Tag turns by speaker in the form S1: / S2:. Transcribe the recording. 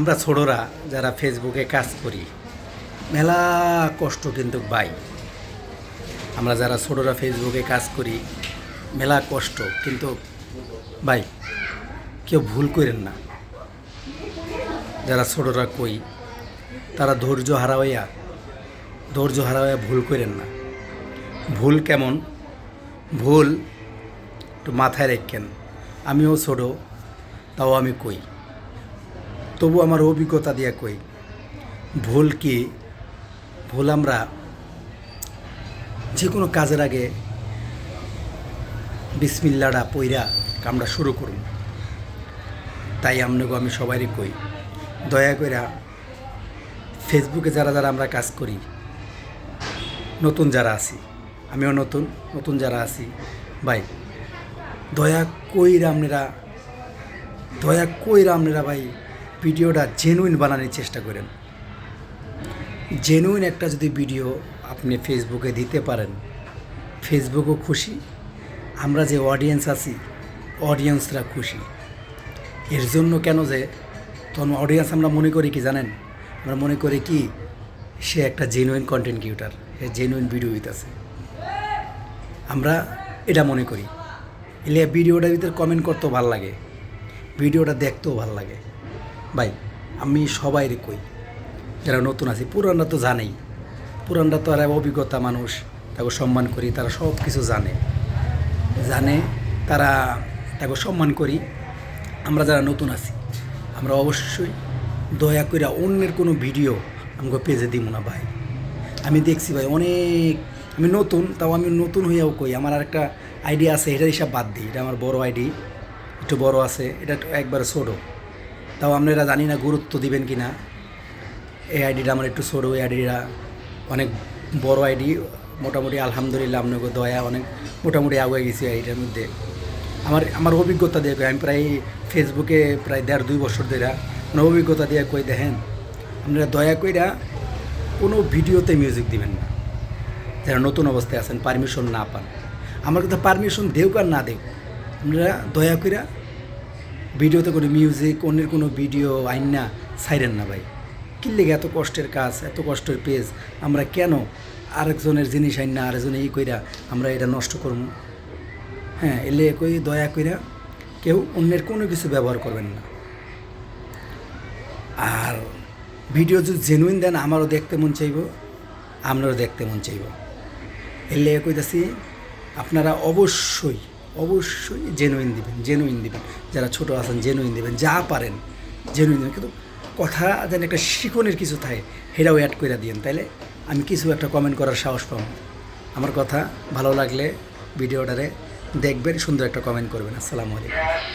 S1: আমরা ছোটরা যারা ফেসবুকে কাজ করি, মেলা কষ্ট কিন্তু বাই আমরা যারা ছোটরা ফেসবুকে কাজ করি, মেলা কষ্ট কিন্তু ভাই কেউ ভুল করেন না। যারা ছোটরা কই, তারা ধৈর্য হারাইয়া ধৈর্য হারাইয়া ভুল করেন না। ভুল কেমন? ভুল একটু মাথায় রেখেন। আমিও ছোট, তাও আমি কই। তবু আমার অভিজ্ঞতা দিয়ে কই, ভুল কি? ভুল আমরা যে কোনো কাজের আগে বিসমিল্লাটা পইরা কামটা শুরু করুন। তাই আপনাকে আমি সবারই কই, দয়া কইরা ফেসবুকে যারা যারা আমরা কাজ করি, নতুন যারা আছি, আমিও নতুন নতুন যারা আছি, ভাই, দয়া কইরা আপনারা দয়া কইরা আপনারা ভাই ভিডিওটা জেনুইন বানানোর চেষ্টা করেন। জেনুইন একটা যদি ভিডিও আপনি ফেসবুকে দিতে পারেন ফেসবুকও খুশি, আমরা যে অডিয়েন্স আছি অডিয়েন্সরা খুশি। এর জন্য কেন যে তখন অডিয়েন্স আমরা মনে করি কি জানেন? আমরা মনে করি কি, সে একটা জেনুইন কন্টেন্ট ক্রিয়েটার সে জেনুইন ভিডিও দিতেছে। আমরা এটা মনে করি। এলে ভিডিওটার ভিতরে কমেন্ট করতেও ভালো লাগে। ভিডিওটা দেখতেও ভালো লাগে। ভাই, আমি সবাই কই, যারা নতুন আছি, পুরানরা তো জানেই। পুরানরা তো আর অভিজ্ঞতা মানুষ, তাকে সম্মান করি, তারা সব কিছু জানে। জানে, তারা তাকে সম্মান করি। আমরা যারা নতুন আছি, আমরা অবশ্যই দয়া করে অন্যের কোনো ভিডিও আমাকে পেজে দিব না ভাই। আমি দেখছি ভাই অনেক, আমি নতুন, তাও আমি নতুন হইয়াও কই। আমার আর একটা আইডিয়া আছে, এটার হিসাব বাদ দিই, এটা আমার বড় আইডি, একটু বড় আছে, এটা একবারে ছোটো। তাও আপনারা জানি না গুরুত্ব দিবেন কি না। এই আইডিটা আমার একটু ছোটো, এই আইডিটা অনেক বড় আইডি। মোটামুটি আলহামদুলিল্লাহ আপনাকে দয়া, অনেক মোটামুটি আগুয়ে গেছি আইডিটার মধ্যে। আমার আমার অভিজ্ঞতা দিয়ে আমি প্রায় ফেসবুকে প্রায় দেড় দুই বছর ধরে মানে অভিজ্ঞতা দিয়ে কই, দেখেন, আপনারা দয়া কইরা কোনো ভিডিওতে মিউজিক দিবেন না। যারা নতুন অবস্থায় আছেন পারমিশন না পান। আমার কথা পারমিশন দেউক আর না দেও আপনারা দয়া কইরা ভিডিওতে কোনো মিউজিক অন্যের কোনো ভিডিও আইন না সাইরেন না ভাই। কি লেগে এত কষ্টের কাজ, এত কষ্টের পেজ? আমরা কেন আরেকজনের জিনিস আইন না, আরেকজনে ই কইরা আমরা এটা নষ্ট করব? হ্যাঁ এলে কই, দয়া কইরা কেউ অন্যের কোনো কিছু ব্যবহার করবেন না। আর ভিডিও যদি জেনুইন দেন, আমারও দেখতে মন চাইব, আপনারও দেখতে মন চাইব। এলে কইতাছি, আপনারা অবশ্যই অবশ্যই জেনুইন দিবেন জেনুইন দিবেন। যারা ছোট আছেন জেনুইন দিবেন। যা পারেন জেনুইন দেবেন। কিন্তু কথা যেন একটা শিখনের কিছু থাকে হেরাও অ্যাড করে দিয়েন। তাইলে আমি কিছু একটা কমেন্ট করার সাহস পাব। আমার কথা ভালো লাগলে ভিডিওটারে দেখবেন, সুন্দর একটা কমেন্ট করবেন। আসসালামু আলাইকুম।